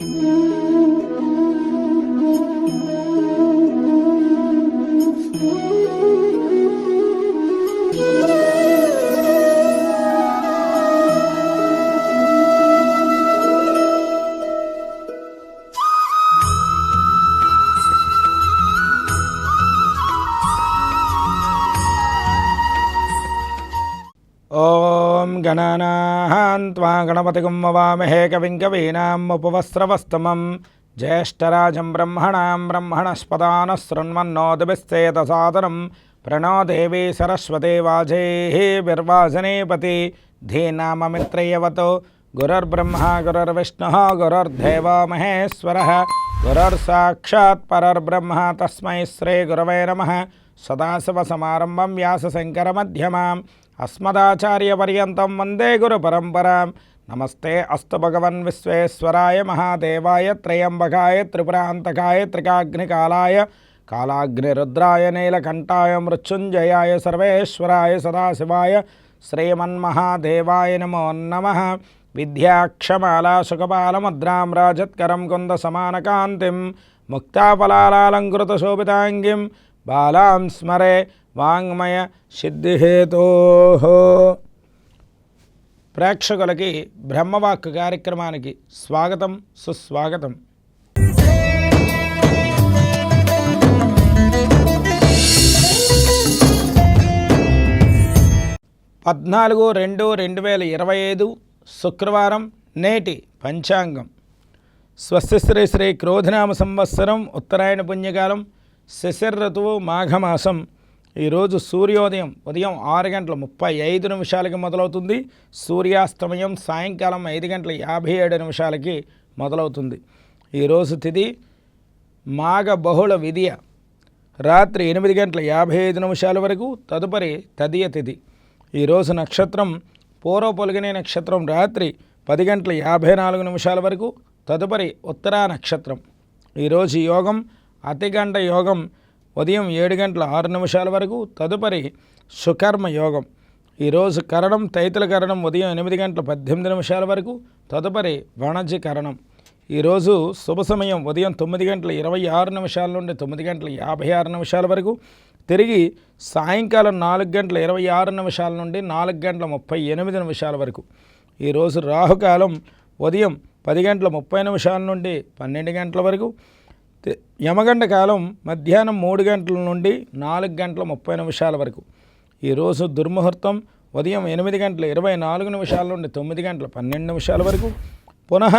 Música गणपतिगं ववामहे कविं कवीनाम् उपवस्त्रवस्तमं ज्येष्ठराजं ब्रह्मणां ब्रह्मणस्पदानः शृण्वन्नोदभिस्तेतसादनं प्रणो देवी सरस्वती वाजेः विर्वासनेपति धीनाममित्रयवतो गुरुर्ब्रह्मा गुरुर्विष्णुः गुरुर्देवो महेश्वरः गुरुर्साक्षात् परर्ब्रह्म तस्मै श्रीगुरवे नमः सदाशिवसमारम्भं व्यासशङ्करमध्यमाम् अस्मदाचार्यपर्यन्तं वन्दे गुरुपरम्परां नमस्ते अस्तु भगवन् विश्वेश्वराय महादेवाय त्र्यम्बकाय त्रिपुरान्तकाय त्रिकाग्निकालाय कालाग्निरुद्राय नीलकण्ठाय मृत्युञ्जयाय सर्वेश्वराय सदाशिवाय श्रीमन्महादेवाय नमो नमः विद्याक्षमाला सुखपालमुद्रां राजत्करं कुन्दसमानकान्तिं मुक्ताफलालङ्कृतशोभिताङ्गिं బాలాం స్మరే వాంగ్మయ సిద్ధిహేతో ప్రేక్షకులకి బ్రహ్మవాక్ కార్యక్రమానికి స్వాగతం సుస్వాగతం. పద్నాలుగు రెండు రెండు వేల ఇరవై ఐదు శుక్రవారం నేటి పంచాంగం. స్వస్తి శ్రీ శ్రీ క్రోధనామ సంవత్సరం ఉత్తరాయణ పుణ్యకాలం శిశిర్ ఋతువు మాఘమాసం ఈరోజు సూర్యోదయం ఉదయం ఆరు గంటల ముప్పై ఐదు నిమిషాలకి మొదలవుతుంది. సూర్యాస్తమయం సాయంకాలం ఐదు గంటల యాభై ఏడు నిమిషాలకి మొదలవుతుంది. ఈరోజు తిథి మాఘ బహుళ విధియ. రాత్రి ఎనిమిది గంటల యాభై ఐదు నిమిషాల వరకు తదుపరి తదియ తిది. ఈరోజు నక్షత్రం పూర్వ పొలిగినే నక్షత్రం రాత్రి పది గంటల యాభై నాలుగు నిమిషాల వరకు తదుపరి ఉత్తరా నక్షత్రం. ఈరోజు యోగం అతిగంట యోగం ఉదయం ఏడు గంటల ఆరు నిమిషాల వరకు తదుపరి సుకర్మ యోగం. ఈరోజు కరణం తైతుల కరణం ఉదయం ఎనిమిది గంటల పద్దెనిమిది నిమిషాల వరకు తదుపరి వణజి కరణం. ఈరోజు శుభ సమయం ఉదయం తొమ్మిది గంటల ఇరవై ఆరు నిమిషాల నుండి తొమ్మిది గంటల యాభై ఆరు నిమిషాల వరకు. తిరిగి సాయంకాలం నాలుగు గంటల ఇరవై ఆరు నిమిషాల నుండి నాలుగు గంటల ముప్పై ఎనిమిది నిమిషాల వరకు. ఈరోజు రాహుకాలం ఉదయం పది గంటల ముప్పై నిమిషాల నుండి పన్నెండు గంటల వరకు. యమగండ కాలం మధ్యాహ్నం మూడు గంటల నుండి నాలుగు గంటల ముప్పై నిమిషాల వరకు. ఈరోజు దుర్ముహూర్తం ఉదయం ఎనిమిది గంటల ఇరవై నాలుగు నిమిషాల నుండి తొమ్మిది గంటల పన్నెండు నిమిషాల వరకు. పునః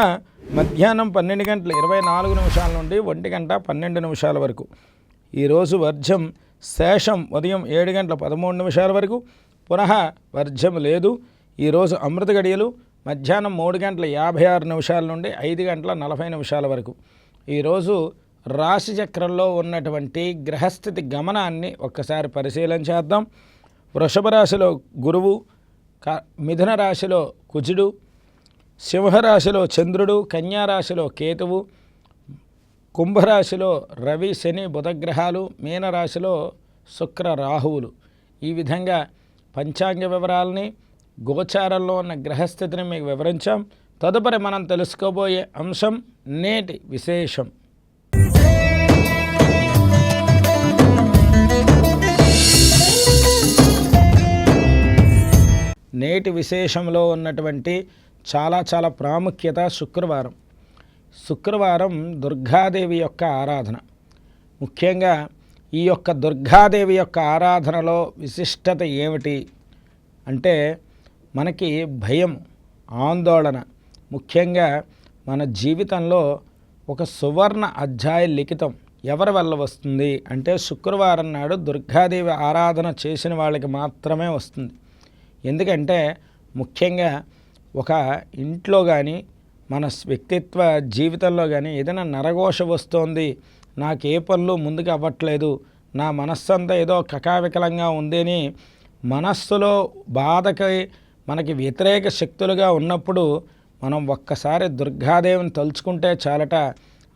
మధ్యాహ్నం పన్నెండు గంటల ఇరవై నాలుగు నిమిషాల నుండి ఒంటి గంట పన్నెండు నిమిషాల వరకు. ఈరోజు వర్జం శేషం ఉదయం ఏడు గంటల పదమూడు నిమిషాల వరకు. పునః వర్జం లేదు. ఈరోజు అమృత గడియలు మధ్యాహ్నం మూడు గంటల యాభై ఆరు నిమిషాల నుండి ఐదు గంటల నలభై నిమిషాల వరకు. ఈరోజు రాశిచక్రంలో ఉన్నటువంటి గ్రహస్థితి గమనాన్ని ఒక్కసారి పరిశీలన చేద్దాం. వృషభ రాశిలో గురువు క మిథున రాశిలో కుజుడు సింహరాశిలో చంద్రుడు కన్యారాశిలో కేతువు కుంభరాశిలో రవి శని బుధగ్రహాలు మీనరాశిలో శుక్ర రాహువులు. ఈ విధంగా పంచాంగ వివరాలని గోచారంలో ఉన్న గ్రహస్థితిని మీకు వివరించాం. తదుపరి మనం తెలుసుకోబోయే అంశం నేటి విశేషం. నేటి విశేషంలో ఉన్నటువంటి చాలా చాలా ప్రాముఖ్యత శుక్రవారం. శుక్రవారం దుర్గాదేవి యొక్క ఆరాధన. ముఖ్యంగా ఈ యొక్క దుర్గాదేవి యొక్క ఆరాధనలో విశిష్టత ఏమిటి అంటే మనకి భయం ఆందోళన. ముఖ్యంగా మన జీవితంలో ఒక సువర్ణ అధ్యాయ లిఖితం ఎవరి వల్ల వస్తుంది అంటే శుక్రవారం నాడు దుర్గాదేవి ఆరాధన చేసిన వాళ్ళకి మాత్రమే వస్తుంది. ఎందుకంటే ముఖ్యంగా ఒక ఇంట్లో కానీ మన వ్యక్తిత్వ జీవితంలో కానీ ఏదైనా నరఘోష వస్తోంది నాకు ఏ పనులు ముందుకు అవ్వట్లేదు నా మనస్సంతా ఏదో కకావికలంగా ఉందని మనస్సులో బాధకి మనకి వ్యతిరేక శక్తులుగా ఉన్నప్పుడు మనం ఒక్కసారి దుర్గాదేవిని తలుచుకుంటే చాలట.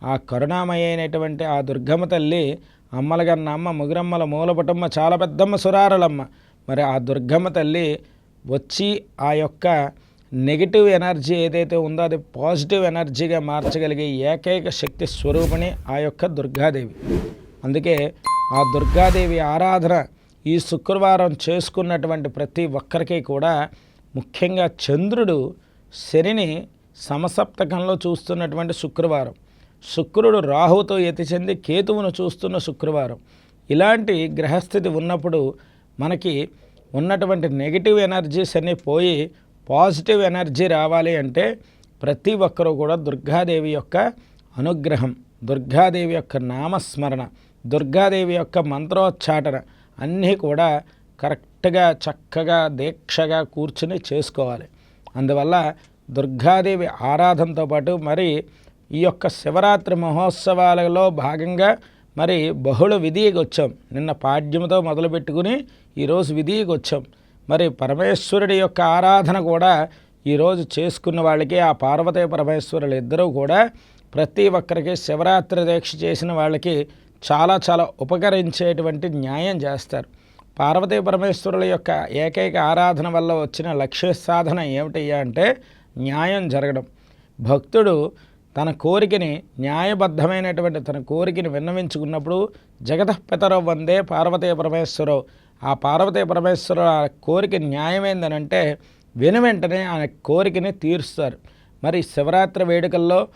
ఆ కరుణామయ అయినటువంటి ఆ దుర్గమ్మ తల్లి అమ్మలగన్న అమ్మ ముగురమ్మల మూలపటమ్మ చాలా పెద్దమ్మ సురారలమ్మ. మరి ఆ దుర్గమ్మ తల్లి వచ్చి ఆ యొక్క నెగిటివ్ ఎనర్జీ ఏదైతే ఉందో అది పాజిటివ్ ఎనర్జీగా మార్చగలిగే ఏకైక శక్తి స్వరూపిణి ఆ యొక్క దుర్గాదేవి. అందుకే ఆ దుర్గాదేవి ఆరాధన ఈ శుక్రవారం చేసుకున్నటువంటి ప్రతి ఒక్కరికి కూడా ముఖ్యంగా చంద్రుడు శనిని సమసప్తకంలో చూస్తున్నటువంటి శుక్రవారం. శుక్రుడు రాహుతో ఎతి చెంది కేతువును చూస్తున్న శుక్రవారం. ఇలాంటి గ్రహస్థితి ఉన్నప్పుడు మనకి ఉన్నటువంటి నెగిటివ్ ఎనర్జీస్ అన్నీ పోయి పాజిటివ్ ఎనర్జీ రావాలి అంటే ప్రతి ఒక్కరూ కూడా దుర్గాదేవి యొక్క అనుగ్రహం దుర్గాదేవి యొక్క నామస్మరణ దుర్గాదేవి యొక్క మంత్రోచ్చాటన అన్నీ కూడా కరెక్ట్గా చక్కగా దీక్షగా కూర్చుని చేసుకోవాలి. అందువల్ల దుర్గాదేవి ఆరాధనతో పాటు మరి ఈ యొక్క శివరాత్రి మహోత్సవాలలో భాగంగా మరి బహుళ విధికి వచ్చాం నిన్న పాడ్యముతో మొదలుపెట్టుకుని ఈరోజు విధికి వచ్చాం మరి పరమేశ్వరుడి యొక్క ఆరాధన కూడా ఈరోజు చేసుకున్న వాళ్ళకి ఆ పార్వతీ పరమేశ్వరులు ఇద్దరూ కూడా ప్రతి ఒక్కరికి శివరాత్రి దీక్ష చేసిన వాళ్ళకి చాలా చాలా ఉపకరించేటువంటి న్యాయం చేస్తారు. పార్వతీ పరమేశ్వరుల యొక్క ఏకైక ఆరాధన వల్ల వచ్చిన లక్ష్య సాధన ఏమిటయ్యా అంటే న్యాయం జరగడం. భక్తుడు తన కోరికని న్యాయబద్ధమైనటువంటి తన కోరికని విన్నవించుకున్నప్పుడు జగతపితరవు వందే పార్వతీ పరమేశ్వరవు ఆ పార్వతీ ఆ కోరిక న్యాయమైందనంటే విని వెంటనే ఆ కోరికని తీరుస్తారు. మరి శివరాత్రి వేడుకల్లో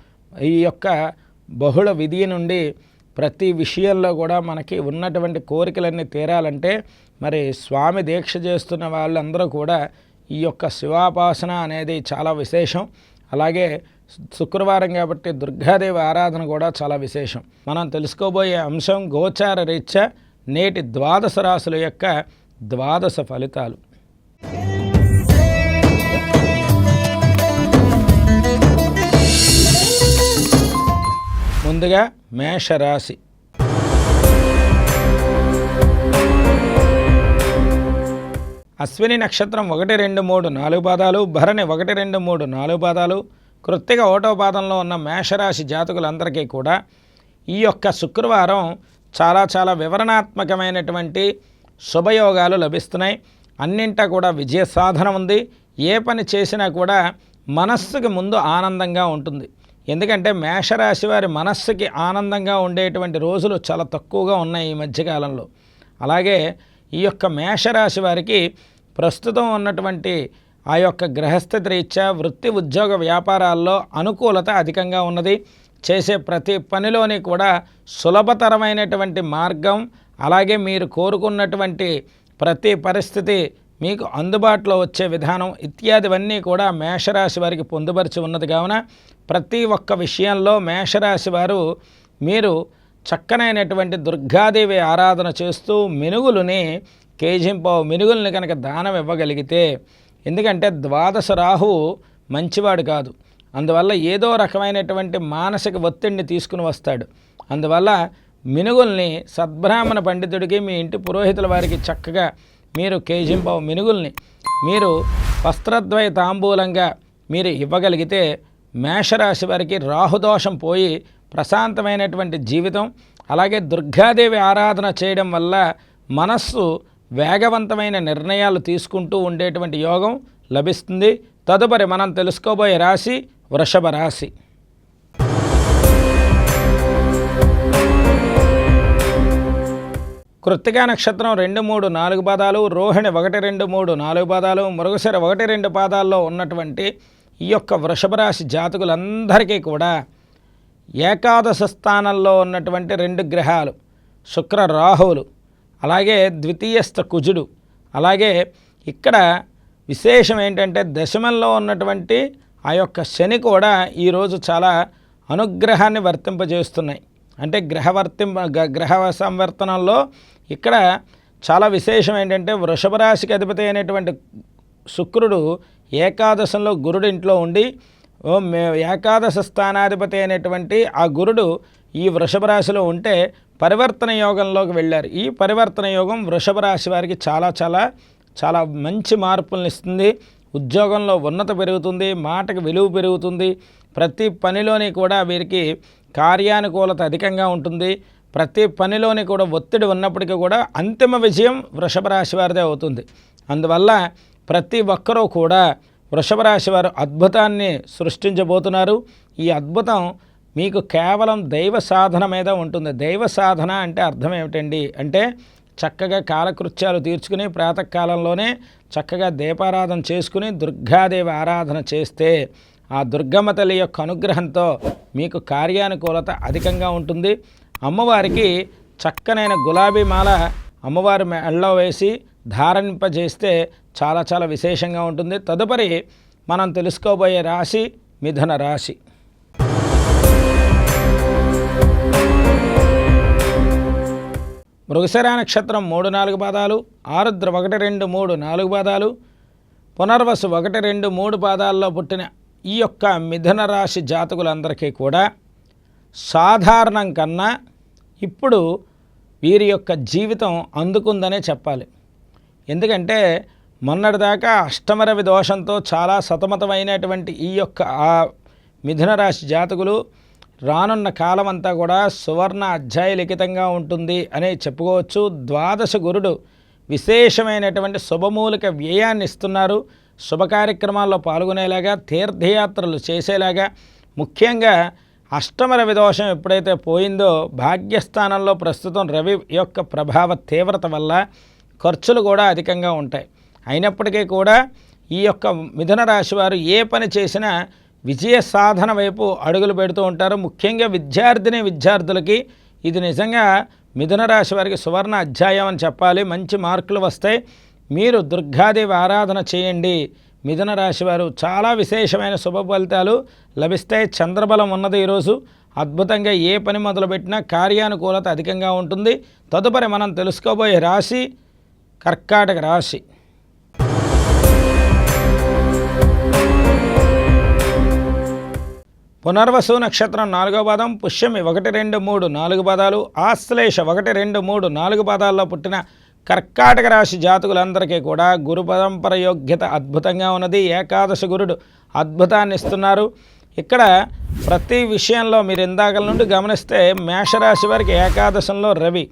ఈ యొక్క బహుళ విధి నుండి ప్రతి విషయంలో కూడా మనకి ఉన్నటువంటి కోరికలన్నీ తీరాలంటే మరి స్వామి దీక్ష చేస్తున్న వాళ్ళందరూ కూడా ఈ యొక్క శివాపాసన అనేది చాలా విశేషం. అలాగే శుక్రవారం కాబట్టి దుర్గాదేవి ఆరాధన కూడా చాలా విశేషం. మనం తెలుసుకోబోయే అంశం గోచార రీత్యా నేటి ద్వాదశ రాశుల యొక్క ద్వాదశ ఫలితాలు. ముందుగా మేషరాశి. అశ్విని నక్షత్రం ఒకటి రెండు మూడు నాలుగు పాదాలు భరణి ఒకటి రెండు మూడు నాలుగు పాదాలు కృత్తిక ఒకటో పాదంలో ఉన్న మేషరాశి జాతకులందరికీ కూడా ఈ యొక్క శుక్రవారం చాలా చాలా వివరణాత్మకమైనటువంటి శుభయోగాలు లభిస్తున్నాయి. అన్నింటా కూడా విజయ సాధన ఉంది. ఏ పని చేసినా కూడా మనస్సుకి ముందు ఆనందంగా ఉంటుంది. ఎందుకంటే మేషరాశి వారి మనస్సుకి ఆనందంగా ఉండేటువంటి రోజులు చాలా తక్కువగా ఉన్నాయి ఈ మధ్యకాలంలో. అలాగే ఈ యొక్క మేషరాశి వారికి ప్రస్తుతం ఉన్నటువంటి ఆ యొక్క గ్రహస్థితి రీత్యా వృత్తి ఉద్యోగ వ్యాపారాల్లో అనుకూలత అధికంగా ఉన్నది. చేసే ప్రతి పనిలోని కూడా సులభతరమైనటువంటి మార్గం అలాగే మీరు కోరుకున్నటువంటి ప్రతి పరిస్థితి మీకు అందుబాటులో వచ్చే విధానం ఇత్యాదివన్నీ కూడా మేషరాశి వారికి పొందుపరిచి ఉన్నది. కావున ప్రతి ఒక్క విషయంలో మేషరాశి వారు మీరు చక్కనైనటువంటి దుర్గాదేవి ఆరాధన చేస్తూ మెనుగులని కేజింపావు మెనుగుల్ని కనుక దానం ఇవ్వగలిగితే ఎందుకంటే ద్వాదశ రాహు మంచివాడు కాదు. అందువల్ల ఏదో రకమైనటువంటి మానసిక ఒత్తిడిని తీసుకుని వస్తాడు. అందువల్ల మినుగుల్ని సద్బ్రాహ్మణ పండితుడికి మీ ఇంటి పురోహితుల వారికి చక్కగా మీరు కేజింబావు మినుగుల్ని మీరు వస్త్రద్వయ తాంబూలంగా మీరు ఇవ్వగలిగితే మేషరాశి వారికి రాహుదోషం పోయి ప్రశాంతమైనటువంటి జీవితం అలాగే దుర్గాదేవి ఆరాధన చేయడం వల్ల మనస్సు వేగవంతమైన నిర్ణయాలు తీసుకుంటూ ఉండేటువంటి యోగం లభిస్తుంది. తదుపరి మనం తెలుసుకోబోయే రాశి వృషభ రాశి. కృత్తికా నక్షత్రం రెండు మూడు నాలుగు పాదాలు రోహిణి ఒకటి రెండు మూడు నాలుగు పాదాలు మృగశిర ఒకటి రెండు పాదాల్లో ఉన్నటువంటి ఈ యొక్క వృషభ రాశి జాతకులందరికీ కూడా ఏకాదశ స్థానంలో ఉన్నటువంటి రెండు గ్రహాలు శుక్ర రాహువులు. అలాగే ద్వితీయస్థ కుజుడు. అలాగే ఇక్కడ విశేషం ఏంటంటే దశమంలో ఉన్నటువంటి ఆ యొక్క శని కూడా ఈరోజు చాలా అనుగ్రహాన్ని వర్తింపజేస్తున్నాయి. అంటే గ్రహ వర్తింప గ్రహ సంవర్తనంలో ఇక్కడ చాలా విశేషం ఏంటంటే వృషభ రాశికి అధిపతి అయినటువంటి శుక్రుడు ఏకాదశంలో గురుడు ఇంట్లో ఉండి ఏకాదశ స్థానాధిపతి అయినటువంటి ఆ గురుడు ఈ వృషభ రాశిలో ఉంటే పరివర్తన యోగంలోకి వెళ్ళారు. ఈ పరివర్తన యోగం వృషభ రాశి వారికి చాలా చాలా చాలా మంచి మార్పులను ఇస్తుంది. ఉద్యోగంలో ఉన్నత పెరుగుతుంది మాటకు విలువ పెరుగుతుంది. ప్రతి పనిలోని కూడా వీరికి కార్యానుకూలత అధికంగా ఉంటుంది. ప్రతి పనిలోని కూడా ఒత్తిడి ఉన్నప్పటికీ కూడా అంతిమ విజయం వృషభ రాశి వారిదే అవుతుంది. అందువల్ల ప్రతి ఒక్కరూ కూడా వృషభ రాశి వారు అద్భుతాన్ని సృష్టించబోతున్నారు. ఈ అద్భుతం మీకు కేవలం దైవ సాధన మీద ఉంటుంది. దైవ సాధన అంటే అర్థం ఏమిటండి? అంటే చక్కగా కాలకృత్యాలు తీర్చుకుని ప్రాతకాలంలోనే చక్కగా దీపారాధన చేసుకుని దుర్గాదేవి ఆరాధన చేస్తే ఆ దుర్గమ్మ తల్లి యొక్క అనుగ్రహంతో మీకు కార్యానుకూలత అధికంగా ఉంటుంది. అమ్మవారికి చక్కనైన గులాబీ మాల అమ్మవారి మెళ్ళలో వేసి ధారణింపజేస్తే చాలా చాలా విశేషంగా ఉంటుంది. తదుపరి మనం తెలుసుకోబోయే రాశి మిథున రాశి. మృగశిర నక్షత్రం మూడు నాలుగు పాదాలు ఆరుద్ర ఒకటి రెండు మూడు నాలుగు పాదాలు పునర్వసు ఒకటి రెండు మూడు పాదాల్లో పుట్టిన ఈ యొక్క మిథున రాశి జాతకులందరికీ కూడా సాధారణం కన్నా ఇప్పుడు వీరి యొక్క జీవితం అందుకుందనే చెప్పాలి. ఎందుకంటే మొన్నటిదాకా అష్టమరవి దోషంతో చాలా సతమతమైనటువంటి ఈ యొక్క మిథున రాశి జాతకులు రానున్న కాలం అంతా కూడా సువర్ణ అధ్యాయ లిఖితంగా ఉంటుంది అనే చెప్పుకోవచ్చు. ద్వాదశ గురుడు విశేషమైనటువంటి శుభమూలిక వ్యయాన్ని ఇస్తున్నారు. శుభ కార్యక్రమాల్లో పాల్గొనేలాగా తీర్థయాత్రలు చేసేలాగా ముఖ్యంగా అష్టమ రవి దోషం ఎప్పుడైతే పోయిందో భాగ్యస్థానంలో ప్రస్తుతం రవి యొక్క ప్రభావ తీవ్రత వల్ల ఖర్చులు కూడా అధికంగా ఉంటాయి. అయినప్పటికీ కూడా ఈ యొక్క మిథున రాశి వారు ఏ పని చేసినా విజయ సాధన వైపు అడుగులు పెడుతూ ఉంటారు. ముఖ్యంగా విద్యార్థిని విద్యార్థులకి ఇది నిజంగా మిథున రాశి వారికి సువర్ణ అధ్యాయం అని చెప్పాలి. మంచి మార్కులు వస్తాయి. మీరు దుర్గాదేవి ఆరాధన చేయండి. మిథున రాశి వారు చాలా విశేషమైన శుభ ఫలితాలు లభిస్తాయి. చంద్రబలం ఉన్నది ఈరోజు. అద్భుతంగా ఏ పని మొదలుపెట్టినా కార్యానుకూలత అధికంగా ఉంటుంది. తదుపరి మనం తెలుసుకోబోయే రాశి కర్కాటక రాశి. పునర్వసు నక్షత్రం నాలుగో పాదం పుష్యమి ఒకటి రెండు మూడు నాలుగు పాదాలు ఆశ్లేష ఒకటి రెండు మూడు నాలుగు పాదాల్లో పుట్టిన కర్కాటక రాశి జాతకులందరికీ కూడా గురు పరంపర యోగ్యత అద్భుతంగా ఉన్నది. ఏకాదశ గురుడు అద్భుతాన్ని ఇస్తున్నారు. ఇక్కడ ప్రతి విషయంలో మీరు ఇందాకల నుండి గమనిస్తే మేషరాశి వారికి ఏకాదశంలో రవి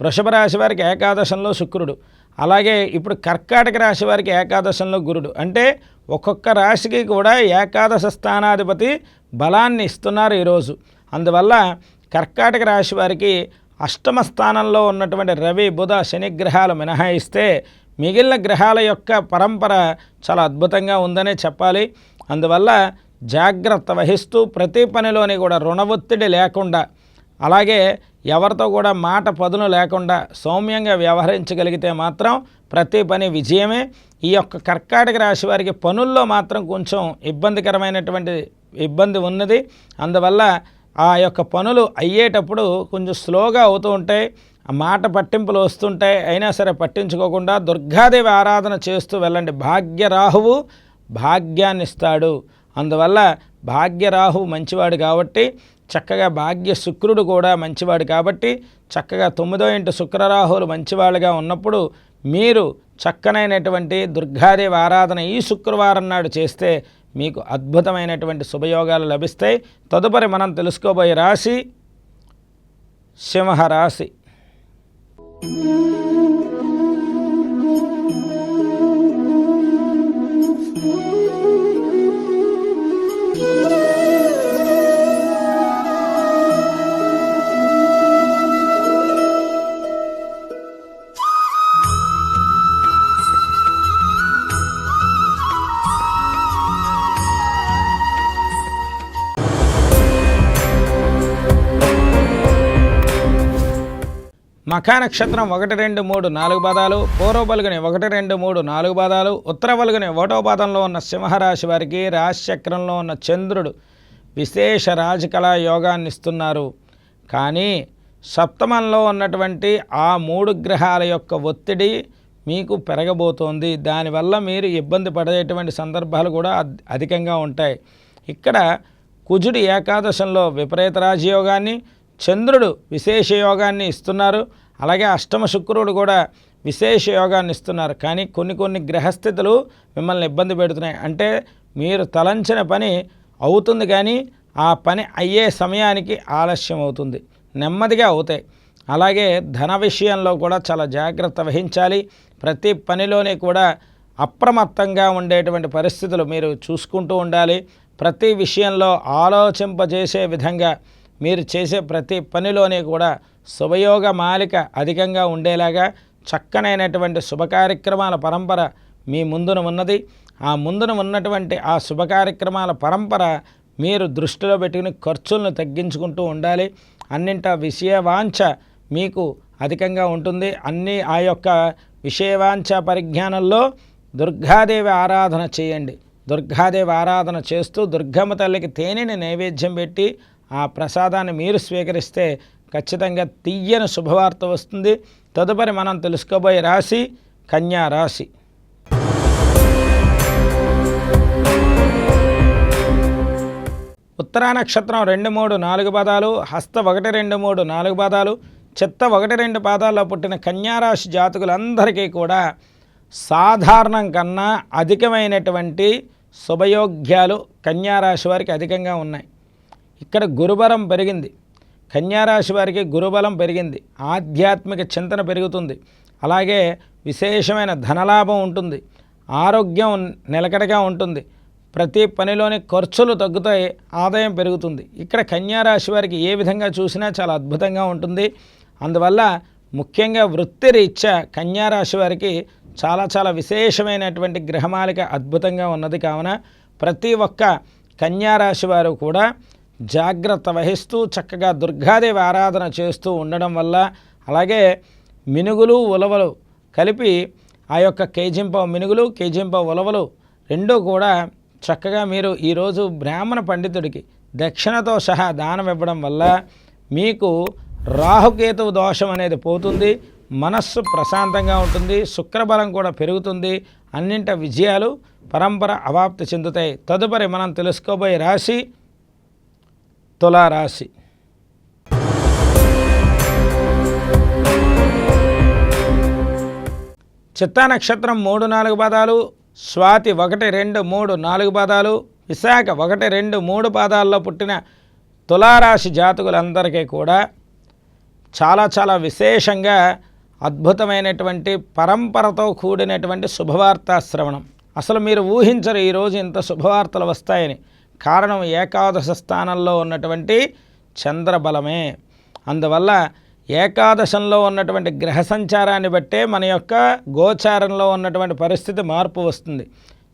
వృషభ రాశి వారికి ఏకాదశంలో శుక్రుడు. అలాగే ఇప్పుడు కర్కాటక రాశి వారికి ఏకాదశంలో గురుడు. అంటే ఒక్కొక్క రాశికి కూడా ఏకాదశ స్థానాధిపతి బలాన్ని ఇస్తున్నారు ఈరోజు. అందువల్ల కర్కాటక రాశి వారికి అష్టమ స్థానంలో ఉన్నటువంటి రవి బుధ శని గ్రహాలు మినహాయిస్తే మిగిలిన గ్రహాల యొక్క పరంపర చాలా అద్భుతంగా ఉందనే చెప్పాలి. అందువల్ల జాగ్రత్త వహిస్తూ ప్రతి పనిలోని కూడా రుణ ఒత్తిడి లేకుండా అలాగే ఎవరితో కూడా మాట పదును లేకుండా సౌమ్యంగా వ్యవహరించగలిగితే మాత్రం ప్రతి పని విజయమే. ఈ యొక్క కర్కాటక రాశి వారికి పనుల్లో మాత్రం కొంచెం ఇబ్బందికరమైనటువంటి ఇబ్బంది ఉన్నది. అందువల్ల ఆ యొక్క పనులు అయ్యేటప్పుడు కొంచెం స్లోగా అవుతూ ఉంటాయి. ఆ మాట పట్టింపులు వస్తుంటాయి అయినా సరే పట్టించుకోకుండా దుర్గాదేవి ఆరాధన చేస్తూ వెళ్ళండి. భాగ్యరాహువు భాగ్యాన్నిస్తాడు. అందువల్ల భాగ్యరాహువు మంచివాడు కాబట్టి చక్కగా భాగ్య శుక్రుడు కూడా మంచివాడు కాబట్టి చక్కగా తొమ్మిదో ఇంటి శుక్రరాహువులు మంచివాళ్ళుగా ఉన్నప్పుడు మీరు చక్కనైనటువంటి దుర్గాదేవి ఆరాధన ఈ శుక్రవారం నాడు చేస్తే మీకు అద్భుతమైనటువంటి శుభయోగాలు లభిస్తాయి. తదుపరి మనం తెలుసుకోబోయే రాశి సింహ మఖా నక్షత్రం ఒకటి రెండు మూడు నాలుగు పాదాలు పూర్వ పలుగుని ఒకటి రెండు మూడు నాలుగు పాదాలు ఉత్తర పలుగుని ఒకటో పాదంలో ఉన్న సింహరాశి వారికి రాశిచక్రంలో ఉన్న చంద్రుడు విశేష రాజకళా యోగాన్ని ఇస్తున్నారు కానీ సప్తమంలో ఉన్నటువంటి ఆ మూడు గ్రహాల యొక్క ఒత్తిడి మీకు పెరగబోతోంది. దానివల్ల మీరు ఇబ్బంది పడేటువంటి సందర్భాలు కూడా అధికంగా ఉంటాయి. ఇక్కడ కుజుడు ఏకాదశంలో విపరీత రాజయోగాన్ని చంద్రుడు విశేష యోగాన్ని ఇస్తున్నారు. అలాగే అష్టమ శుక్రుడు కూడా విశేష యోగాన్ని ఇస్తున్నారు. కానీ కొన్ని కొన్ని గ్రహస్థితులు మిమ్మల్ని ఇబ్బంది పెడుతున్నాయి. అంటే మీరు తలంచిన పని అవుతుంది కానీ ఆ పని అయ్యే సమయానికి ఆలస్యం అవుతుంది. నెమ్మదిగా అవుతాయి. అలాగే ధన విషయంలో కూడా చాలా జాగ్రత్త వహించాలి. ప్రతి పనిలోనే కూడా అప్రమత్తంగా ఉండేటువంటి పరిస్థితులు మీరు చూసుకుంటూ ఉండాలి. ప్రతి విషయంలో ఆలోచింపజేసే విధంగా మీరు చేసే ప్రతి పనిలోనే కూడా శుభయోగ మాలిక అధికంగా ఉండేలాగా చక్కనైనటువంటి శుభ కార్యక్రమాల పరంపర మీ ముందున ఉన్నది. ఆ ముందున ఉన్నటువంటి ఆ శుభ కార్యక్రమాల పరంపర మీరు దృష్టిలో పెట్టుకుని ఖర్చులను తగ్గించుకుంటూ ఉండాలి. అన్నింట విషయవాంఛ మీకు అధికంగా ఉంటుంది. అన్ని ఆ యొక్క విషయవాంఛ పరిజ్ఞానంలో దుర్గాదేవి ఆరాధన చేయండి. దుర్గాదేవి ఆరాధన చేస్తూ దుర్గమ్మ తల్లికి తేనెని నైవేద్యం పెట్టి ఆ ప్రసాదాన్ని మీరు స్వీకరిస్తే ఖచ్చితంగా తీయని శుభవార్త వస్తుంది. తదుపరి మనం తెలుసుకోబోయే రాశి కన్యా రాశి. ఉత్తరా నక్షత్రం రెండు మూడు నాలుగు పదాలు హస్త ఒకటి రెండు మూడు నాలుగు పదాలు చిత్త ఒకటి రెండు పాదాల్లో పుట్టిన కన్యారాశి జాతకులందరికీ కూడా సాధారణం కన్నా అధికమైనటువంటి శుభయోగ్యాలు కన్యారాశి వారికి అధికంగా ఉన్నాయి. ఇక్కడ గురుబలం పెరిగింది. కన్యారాశి వారికి గురుబలం పెరిగింది. ఆధ్యాత్మిక చింతన పెరుగుతుంది. అలాగే విశేషమైన ధనలాభం ఉంటుంది. ఆరోగ్యం నిలకడగా ఉంటుంది. ప్రతి పనిలోని ఖర్చులు తగ్గుతాయి. ఆదాయం పెరుగుతుంది. ఇక్కడ కన్యారాశి వారికి ఏ విధంగా చూసినా చాలా అద్భుతంగా ఉంటుంది. అందువల్ల ముఖ్యంగా వృత్తిరీత్యా కన్యారాశి వారికి చాలా చాలా విశేషమైనటువంటి గ్రహమాలిక అద్భుతంగా ఉన్నది కావున ప్రతి ఒక్క కన్యారాశి వారు కూడా జాగ్రత్త వహిస్తూ చక్కగా దుర్గాదేవి ఆరాధన చేస్తూ ఉండడం వల్ల అలాగే మినుగులు ఉలవలు కలిపి ఆ యొక్క కేజింప మినుగులు కేజింప ఉలవలు రెండూ కూడా చక్కగా మీరు ఈరోజు బ్రాహ్మణ పండితుడికి దక్షిణతో సహా దానం ఇవ్వడం వల్ల మీకు రాహుకేతువు దోషం అనేది పోతుంది మనస్సు ప్రశాంతంగా ఉంటుంది శుక్రబలం కూడా పెరుగుతుంది అన్నింట విజయాలు పరంపర అవాప్తి చెందుతాయి. తదుపరి మనం తెలుసుకోబోయే రాశి తులారాశి. చిత్తా నక్షత్రం మూడు నాలుగు పాదాలు స్వాతి ఒకటి రెండు మూడు నాలుగు పాదాలు విశాఖ ఒకటి రెండు మూడు పాదాల్లో పుట్టిన తులారాశి జాతకులందరికీ కూడా చాలా చాలా విశేషంగా అద్భుతమైనటువంటి పరంపరతో కూడినటువంటి శుభవార్తా శ్రవణం అసలు మీరు ఊహించరు ఈరోజు ఇంత శుభవార్తలు వస్తాయని. కారణం ఏకాదశ స్థానంలో ఉన్నటువంటి చంద్రబలమే. అందువల్ల ఏకాదశంలో ఉన్నటువంటి గ్రహ సంచారాన్ని బట్టే మన యొక్క గోచారంలో ఉన్నటువంటి పరిస్థితి మార్పు వస్తుంది.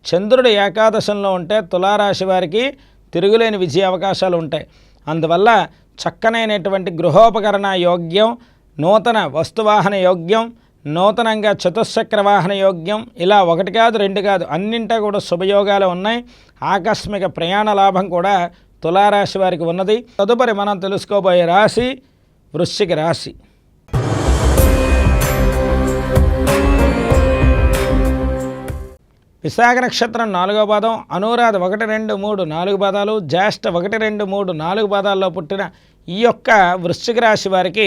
చంద్రుడు ఏకాదశంలో ఉంటే తులారాశి వారికి తిరుగులేని విజయ అవకాశాలు ఉంటాయి. అందువల్ల చక్కనైనటువంటి గృహోపకరణ యోగ్యం నూతన వస్తువాహన యోగ్యం నూతనంగా చతుశ్చక్ర వాహన యోగ్యం. ఇలా ఒకటి కాదు రెండు కాదు అన్నింటా కూడా శుభయోగాలు ఉన్నాయి. ఆకస్మిక ప్రయాణ లాభం కూడా తులారాశి వారికి ఉన్నది. తదుపరి మనం తెలుసుకోబోయే రాశి వృశ్చిక రాశి. విశాఖ నక్షత్రం నాలుగో పాదం అనురాధ ఒకటి రెండు మూడు నాలుగు పాదాలు జ్యేష్ఠ ఒకటి రెండు మూడు నాలుగు పాదాల్లో పుట్టిన ఈ యొక్క వృశ్చిక రాశి వారికి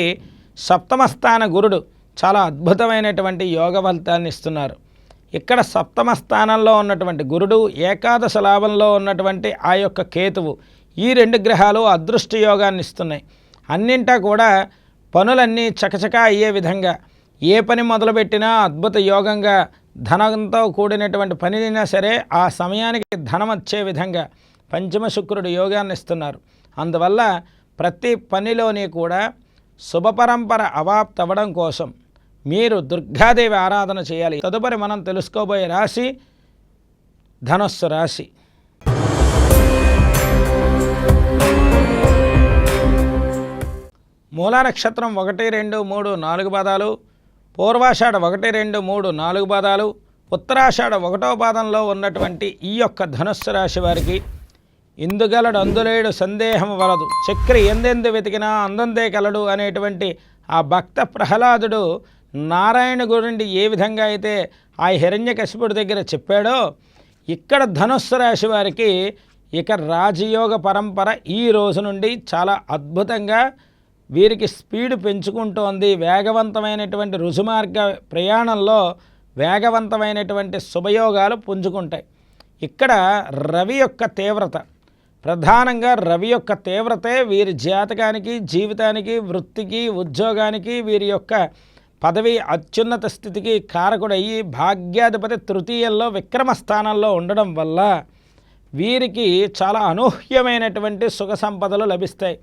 సప్తమస్థాన గురుడు చాలా అద్భుతమైనటువంటి యోగ ఫలితాన్ని ఇస్తున్నారు. ఇక్కడ సప్తమ స్థానంలో ఉన్నటువంటి గురుడు ఏకాదశ లాభంలో ఉన్నటువంటి ఆ యొక్క కేతువు ఈ రెండు గ్రహాలు అదృష్ట యోగాన్ని ఇస్తున్నాయి. అన్నింటా కూడా పనులన్నీ చకచకా అయ్యే విధంగా ఏ పని మొదలుపెట్టినా అద్భుత యోగంగా ధనంతో కూడినటువంటి పనినైనా సరే ఆ సమయానికి ధనం వచ్చే విధంగా పంచమ శుక్రుడు యోగాన్ని ఇస్తున్నారు. అందువల్ల ప్రతి పనిలోని కూడా శుభపరంపర అవాప్తవ్వడం కోసం మీరు దుర్గాదేవి ఆరాధన చేయాలి. తదుపరి మనం తెలుసుకోబోయే రాశి ధనస్సు రాశి. మూల నక్షత్రం ఒకటి రెండు మూడు నాలుగు పాదాలు పూర్వాషాఢ ఒకటి రెండు మూడు నాలుగు పాదాలు ఉత్తరాషాఢ ఒకటో పాదంలో ఉన్నటువంటి ఈ యొక్క ధనుస్సు రాశి వారికి ఇందుగలడు అందులేడు సందేహం వలదు. చక్రి ఎందెందు వెతికినా అందందే కలడు అనేటువంటి ఆ భక్త ప్రహ్లాదుడు నారాయణ గురుండి ఏ విధంగా అయితే ఆ హిరణ్యకశిపుడి దగ్గర చెప్పాడో ఇక్కడ ధనుస్సు రాశి వారికి ఇక రాజయోగ పరంపర ఈ రోజు నుండి చాలా అద్భుతంగా వీరికి స్పీడ్ పెంచుకుంటోంది. వేగవంతమైనటువంటి రుజుమార్గ ప్రయాణంలో వేగవంతమైనటువంటి శుభయోగాలు పుంజుకుంటాయి. ఇక్కడ రవి యొక్క తీవ్రత ప్రధానంగా రవి యొక్క తీవ్రతే వీరి జాతకానికి జీవితానికి వృత్తికి ఉద్యోగానికి వీరి యొక్క పదవి అత్యున్నత స్థితికి కారకుడయ్యి భాగ్యాధిపతి తృతీయంలో విక్రమ స్థానంలో ఉండడం వల్ల వీరికి చాలా అనూహ్యమైనటువంటి సుఖ సంపదలు లభిస్తాయి.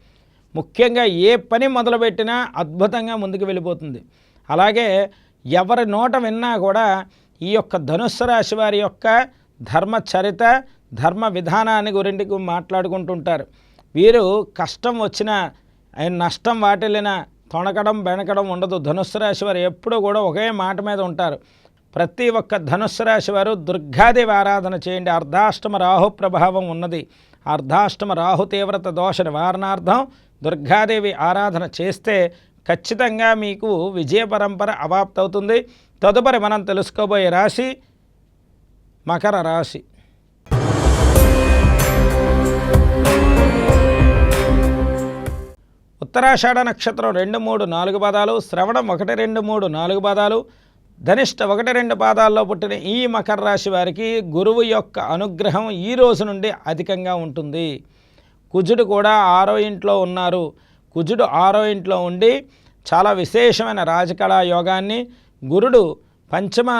ముఖ్యంగా ఏ పని మొదలుపెట్టినా అద్భుతంగా ముందుకు వెళ్ళిపోతుంది. అలాగే ఎవరి నోట విన్నా కూడా ఈ యొక్క ధనుస్సు రాశి వారి యొక్క ధర్మ చరిత ధర్మ విధానాన్ని గురించి మాట్లాడుకుంటుంటారు. వీరు కష్టం వచ్చినా ఆయన నష్టం వాటిల్లినా తొణకడం బెనకడం ఉండదు. ధనుస్సు రాశి వారు ఎప్పుడూ కూడా ఒకే మాట మీద ఉంటారు. ప్రతి ఒక్క ధనుస్సు రాశి వారు దుర్గాదేవి ఆరాధన చేయండి. అర్ధాష్టమ రాహు ప్రభావం ఉన్నది. అర్ధాష్టమ రాహు తీవ్రత దోష నివారణార్థం దుర్గాదేవి ఆరాధన చేస్తే ఖచ్చితంగా మీకు విజయ పరంపర అవాప్తవుతుంది. తదుపరి మనం తెలుసుకోబోయే రాశి మకర రాశి. ఉత్తరాషాఢ నక్షత్రం రెండు మూడు నాలుగు పాదాలు శ్రవణం ఒకటి రెండు మూడు నాలుగు పాదాలు ధనిష్ట ఒకటి రెండు పాదాల్లో పుట్టిన ఈ మకర రాశి వారికి గురువు యొక్క అనుగ్రహం ఈ రోజు నుండి అధికంగా ఉంటుంది. కుజుడు కూడా ఆరో ఇంట్లో ఉన్నారు. కుజుడు ఆరో ఇంట్లో ఉండి చాలా విశేషమైన రాజకళా యోగాన్ని గురుడు పంచమ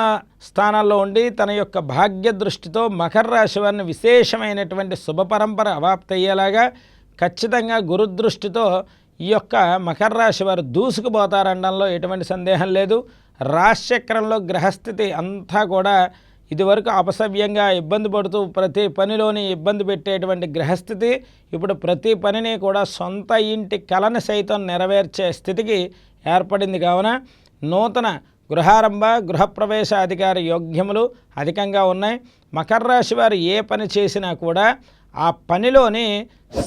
స్థానాల్లో ఉండి తన యొక్క భాగ్య దృష్టితో మకర రాశి వారిని విశేషమైనటువంటి శుభ పరంపర అవాప్తయ్యేలాగా ఖచ్చితంగా గురుదృష్టితో ఈ యొక్క మకర రాశి వారు దూసుకుపోతారనడంలో ఎటువంటి సందేహం లేదు. రాశిచక్రంలో గ్రహస్థితి అంతా కూడా ఇదివరకు అపసవ్యంగా ఇబ్బంది పడుతూ ప్రతి పనిలోని ఇబ్బంది పెట్టేటువంటి గ్రహస్థితి ఇప్పుడు ప్రతి పనిని కూడా సొంత ఇంటి కళను సైతం నెరవేర్చే స్థితికి ఏర్పడింది కావున నూతన గృహారంభ గృహప్రవేశ అధికారి యోగ్యములు అధికంగా ఉన్నాయి. మకర రాశి వారు ఏ పని చేసినా కూడా ఆ పనిలోని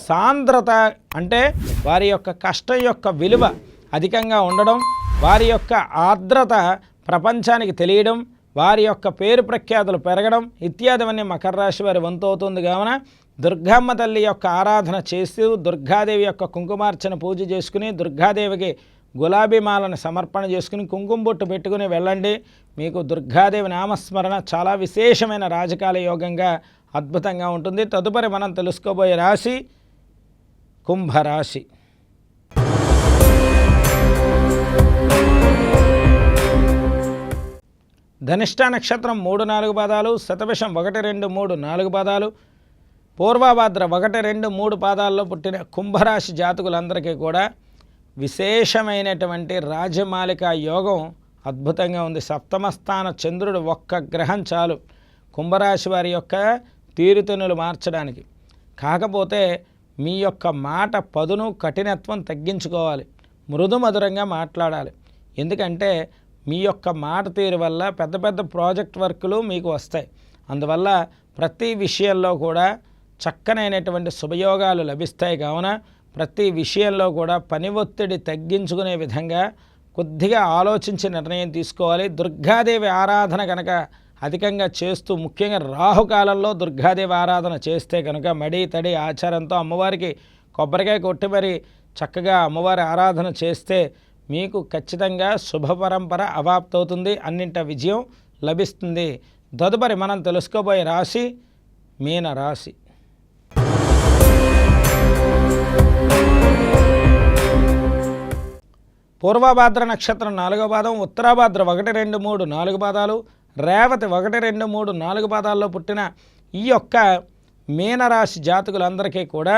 సాంద్రత అంటే వారి యొక్క కష్టం యొక్క విలువ అధికంగా ఉండడం వారి యొక్క ఆర్ద్రత ప్రపంచానికి తెలియడం వారి యొక్క పేరు ప్రఖ్యాతులు పెరగడం ఇత్యాదివన్నీ మకర రాశి వారి వంతు అవుతుంది. కావున దుర్గమ్మ తల్లి యొక్క ఆరాధన చేస్తూ దుర్గాదేవి యొక్క కుంకుమార్చన పూజ చేసుకుని దుర్గాదేవికి గులాబీ మాలను సమర్పణ చేసుకుని కుంకుమ బొట్టు పెట్టుకుని వెళ్ళండి. మీకు దుర్గాదేవి నామస్మరణ చాలా విశేషమైన రాజకాల యోగంగా అద్భుతంగా ఉంటుంది. తదుపరి మనం తెలుసుకోబోయే రాశి కుంభరాశి. ధనిష్ట నక్షత్రం మూడు నాలుగు పాదాలు శతవిషం ఒకటి రెండు మూడు నాలుగు పాదాలు పూర్వభాద్ర ఒకటి రెండు మూడు పాదాల్లో పుట్టిన కుంభరాశి జాతకులందరికీ కూడా విశేషమైనటువంటి రాజమాలిక యోగం అద్భుతంగా ఉంది. సప్తమ స్థాన చంద్రుడు ఒక్క గ్రహం చాలు. కుంభరాశి వారి యొక్క తీరుతెనులు మార్చడానికి. కాకపోతే మీ యొక్క మాట పదును కఠినత్వం తగ్గించుకోవాలి. మృదు మధురంగా మాట్లాడాలి. ఎందుకంటే మీ యొక్క మాట తీరు వల్ల పెద్ద పెద్ద ప్రాజెక్ట్ వర్కులు మీకు వస్తాయి. అందువల్ల ప్రతి విషయంలో కూడా చక్కనైనటువంటి శుభయోగాలు లభిస్తాయి. కావున ప్రతి విషయంలో కూడా పని ఒత్తిడి తగ్గించుకునే విధంగా కొద్దిగా ఆలోచించి నిర్ణయం తీసుకోవాలి. దుర్గాదేవి ఆరాధన కనుక అధికంగా చేస్తూ ముఖ్యంగా రాహుకాలంలో దుర్గాదేవి ఆరాధన చేస్తే కనుక మడి తడి ఆచారంతో అమ్మవారికి కొబ్బరికాయ కొట్టి మరి చక్కగా అమ్మవారి ఆరాధన చేస్తే మీకు ఖచ్చితంగా శుభ పరంపర అవాప్తవుతుంది అన్నింట విజయం లభిస్తుంది. తదుపరి మనం తెలుసుకోబోయే రాశి మీన రాశి. పూర్వభాద్ర నక్షత్రం నాలుగో పాదం ఉత్తరాభాద్ర ఒకటి రెండు మూడు నాలుగు పాదాలు రేవతి ఒకటి రెండు మూడు నాలుగు పాదాల్లో పుట్టిన ఈ యొక్క మీనరాశి జాతకులందరికీ కూడా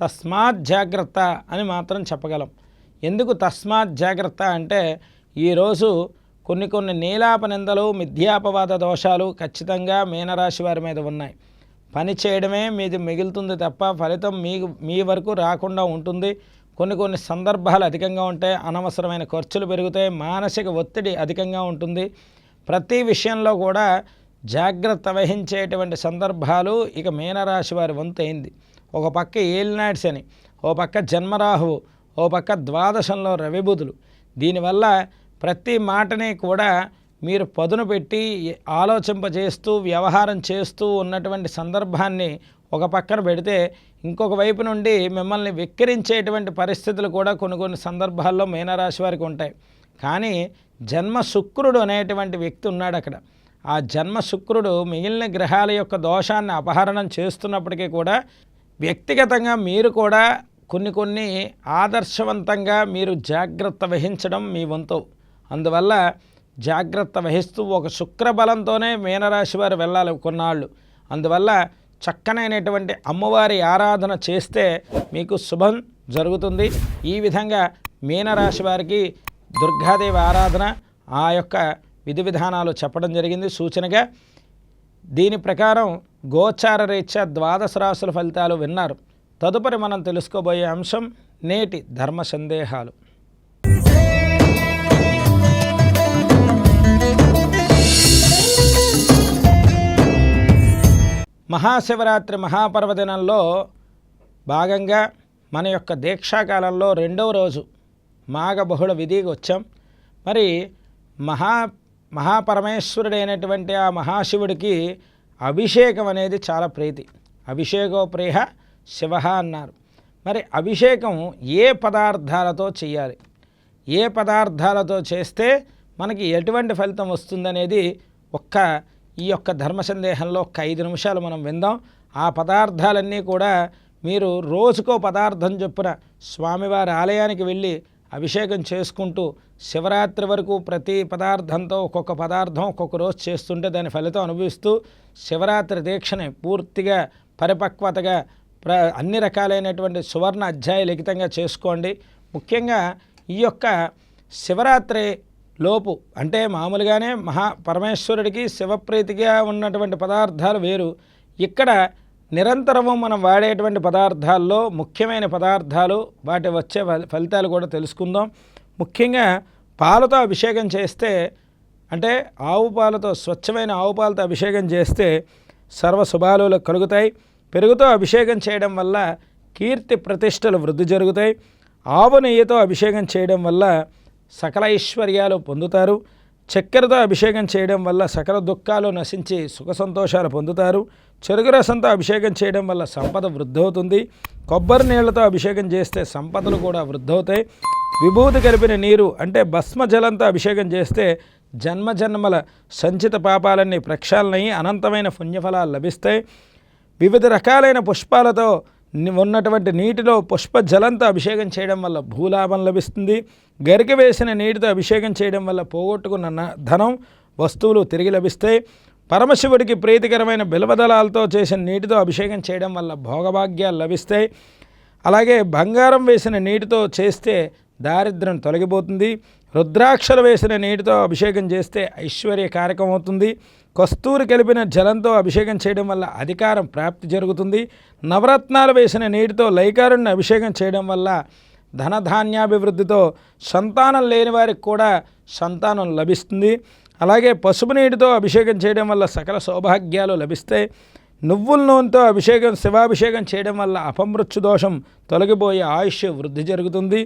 తస్మాత్ జాగ్రత్త అని మాత్రం చెప్పగలం. ఎందుకు తస్మాత్ జాగ్రత్త అంటే ఈరోజు కొన్ని కొన్ని నీలాప నిందలు మిథ్యాపవాద దోషాలు ఖచ్చితంగా మీనరాశి వారి మీద ఉన్నాయి. పని చేయడమే మీది మిగులుతుంది తప్ప ఫలితం మీ మీ వరకు రాకుండా ఉంటుంది. కొన్ని కొన్ని సందర్భాలు అధికంగా ఉంటాయి అనవసరమైన ఖర్చులు పెరుగుతాయి మానసిక ఒత్తిడి అధికంగా ఉంటుంది. ప్రతి విషయంలో కూడా జాగ్రత్త వహించేటువంటి సందర్భాలు ఇక మీనరాశి వారి వంతు అయింది. ఒక పక్క ఏలినాడ్స్ అని ఓ పక్క జన్మరాహువు ఓ పక్క ద్వాదశంలో రవిబుధులు దీనివల్ల ప్రతి మాటని కూడా మీరు పదును పెట్టి ఆలోచింపజేస్తూ వ్యవహారం చేస్తూ ఉన్నటువంటి సందర్భాన్ని ఒక పక్కన పెడితే ఇంకొక వైపు నుండి మిమ్మల్ని వెక్కిరించేటువంటి పరిస్థితులు కూడా కొన్ని కొన్ని సందర్భాల్లో మీనరాశి వారికి ఉంటాయి. కానీ జన్మ శుక్రుడు అనేటువంటి వ్యక్తి ఉన్నాడు అక్కడ. ఆ జన్మ శుక్రుడు మిగిలిన గ్రహాల యొక్క దోషాన్ని అపహరణం చేస్తున్నప్పటికీ కూడా వ్యక్తిగతంగా మీరు కూడా కొన్ని కొన్ని ఆదర్శవంతంగా మీరు జాగ్రత్త వహించడం మీ వంతు. అందువల్ల జాగ్రత్త వహిస్తూ ఒక శుక్రబలంతోనే మీనరాశి వారు వెళ్ళాలి కొన్నాళ్ళు. అందువల్ల చక్కనైనటువంటి అమ్మవారి ఆరాధన చేస్తే మీకు శుభం జరుగుతుంది. ఈ విధంగా మీనరాశి వారికి దుర్గాదేవి ఆరాధన ఆ యొక్క విధి విధానాలు చెప్పడం జరిగింది. సూచనగా దీని ప్రకారం గోచార రీత్యా ద్వాదశ రాశుల ఫలితాలు విన్నారు. తదుపరి మనం తెలుసుకోబోయే అంశం నేటి ధర్మ సందేహాలు. మహాశివరాత్రి మహాపర్వదినంలో భాగంగా మన యొక్క దీక్షాకాలంలో రెండవ రోజు మాఘ బహుళ విధికి వచ్చాం. మరి మహా మహాపరమేశ్వరుడైనటువంటి ఆ మహాశివుడికి అభిషేకం అనేది చాలా ప్రీతి. అభిషేకో ప్రేహ శివ అన్నారు. మరి అభిషేకం ఏ పదార్థాలతో చేయాలి? ఏ పదార్థాలతో చేస్తే మనకి ఎటువంటి ఫలితం వస్తుందనేది ఒక్క ఈ యొక్క ధర్మ సందేహంలో ఒక ఐదు నిమిషాలు మనం విందాం. ఆ పదార్థాలన్నీ కూడా మీరు రోజుకో పదార్థం చొప్పున స్వామివారి ఆలయానికి వెళ్ళి అభిషేకం చేసుకుంటూ శివరాత్రి వరకు ప్రతి పదార్థంతో ఒక్కొక్క పదార్థం ఒక్కొక్క రోజు చేస్తుంటే దాని ఫలితం అనుభవిస్తూ శివరాత్రి దీక్షని పూర్తిగా పరిపక్వతగా ప్ర అన్ని రకాలైనటువంటి సువర్ణ అధ్యాయ లిఖితంగా చేసుకోండి. ముఖ్యంగా ఈ యొక్క శివరాత్రి లోపు అంటే మామూలుగానే మహా పరమేశ్వరుడికి శివప్రీతిగా ఉన్నటువంటి పదార్థాలు వేరు. ఇక్కడ నిరంతరము మనం వాడేటువంటి పదార్థాల్లో ముఖ్యమైన పదార్థాలు వాటి వచ్చే ఫలి- ఫలితాలు కూడా తెలుసుకుందాం. ముఖ్యంగా పాలతో అభిషేకం చేస్తే అంటే ఆవు పాలతో స్వచ్ఛమైన ఆవు పాలతో అభిషేకం చేస్తే సర్వ శుభాలు కలుగుతాయి. పెరుగుతో అభిషేకం చేయడం వల్ల కీర్తి ప్రతిష్టలు వృద్ధి జరుగుతాయి. ఆవు నెయ్యితో అభిషేకం చేయడం వల్ల సకల ఐశ్వర్యాలు పొందుతారు. చక్కెరతో అభిషేకం చేయడం వల్ల సకల దుఃఖాలు నశించి సుఖ సంతోషాలు పొందుతారు. చెరుకు రసంతో అభిషేకం చేయడం వల్ల సంపద వృద్ధవుతుంది. కొబ్బరి నీళ్ళతో అభిషేకం చేస్తే సంపదలు కూడా వృద్ధవుతాయి. విభూతి కలిపిన నీరు అంటే భస్మ జలంతో అభిషేకం చేస్తే జన్మ జన్మల సంచిత పాపాలన్నీ ప్రక్షాళనయ్యి అనంతమైన పుణ్యఫలాలు లభిస్తాయి. వివిధ రకాలైన పుష్పాలతో ఉన్నటువంటి నీటిలో పుష్ప జలంతో అభిషేకం చేయడం వల్ల భూలాభం లభిస్తుంది. గరిక వేసిన నీటితో అభిషేకం చేయడం వల్ల పోగొట్టుకున్న న- ధనం వస్తువులు తిరిగి లభిస్తాయి. పరమశివుడికి ప్రీతికరమైన బిల్వదళాలతో చేసిన నీటితో అభిషేకం చేయడం వల్ల భోగభాగ్యాలు లభిస్తాయి. అలాగే బంగారం వేసిన నీటితో చేస్తే దారిద్ర్యం తొలగిపోతుంది. రుద్రాక్షలు వేసిన నీటితో అభిషేకం చేస్తే ఐశ్వర్య కారకం అవుతుంది కస్తూరి కలిపిన జలంతో అభిషేకం చేయడం వల్ల అధికారం ప్రాప్తి జరుగుతుంది. నవరత్నాలు వేసిన నీటితో లైకారుణ్ణి అభిషేకం చేయడం వల్ల ధనధాన్యాభివృద్ధితో సంతానం లేని వారికి కూడా సంతానం లభిస్తుంది. అలాగే పసుపు నీటితో అభిషేకం చేయడం వల్ల సకల సౌభాగ్యాలు లభిస్తాయి. నువ్వుల నూనెతో అభిషేకం శివాభిషేకం చేయడం వల్ల అపమృత్యు దోషం తొలగిపోయే ఆయుష్ వృద్ధి జరుగుతుంది.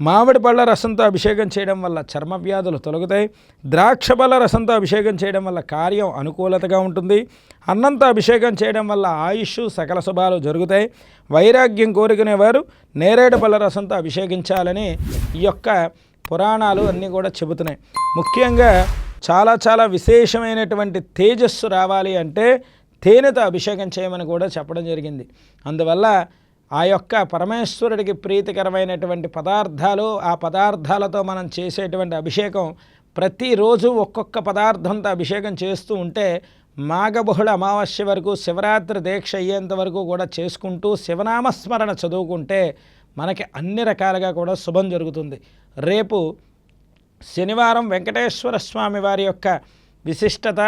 మామిడి పళ్ళ రసంతో అభిషేకం చేయడం వల్ల చర్మ వ్యాధులు తొలగుతాయి. ద్రాక్ష పళ్ళ రసంతో అభిషేకం చేయడం వల్ల కార్యం అనుకూలతగా ఉంటుంది. అన్నంతో అభిషేకం చేయడం వల్ల ఆయుష్ సకల శుభాలు జరుగుతాయి. వైరాగ్యం కోరుకునేవారు నేరేడు పళ్ళ రసంతో అభిషేకించాలని ఈ యొక్క పురాణాలు అన్నీ కూడా చెబుతున్నాయి. ముఖ్యంగా చాలా చాలా విశేషమైనటువంటి తేజస్సు రావాలి అంటే తేనెతో అభిషేకం చేయమని కూడా చెప్పడం జరిగింది. అందువల్ల ఆ యొక్క పరమేశ్వరుడికి ప్రీతికరమైనటువంటి పదార్థాలు ఆ పదార్థాలతో మనం చేసేటువంటి అభిషేకం ప్రతిరోజు ఒక్కొక్క పదార్థంతో అభిషేకం చేస్తూ ఉంటే మాఘబహుళ అమావాస్య వరకు శివరాత్రి దీక్ష అయ్యేంత వరకు కూడా చేసుకుంటూ శివనామస్మరణ చదువుకుంటే మనకి అన్ని రకాలుగా కూడా శుభం జరుగుతుంది. రేపు శనివారం వెంకటేశ్వర స్వామి వారి యొక్క విశిష్టత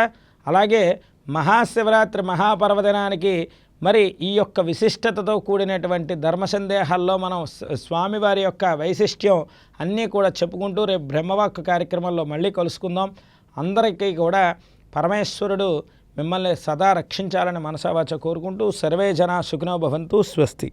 అలాగే మహాశివరాత్రి మహాపర్వదినానికి మరి ఈ యొక్క విశిష్టతతో కూడినటువంటి ధర్మ సందేహాల్లో మనం స్వామివారి యొక్క వైశిష్ట్యం అన్నీ కూడా చెప్పుకుంటూ రేపు బ్రహ్మవాక్ కార్యక్రమంలో మళ్ళీ కలుసుకుందాం. అందరికీ కూడా పరమేశ్వరుడు మిమ్మల్ని సదా రక్షించాలని మనసావాచ కోరుకుంటూ సర్వే జన సుఖినో భవంతు స్వస్తి.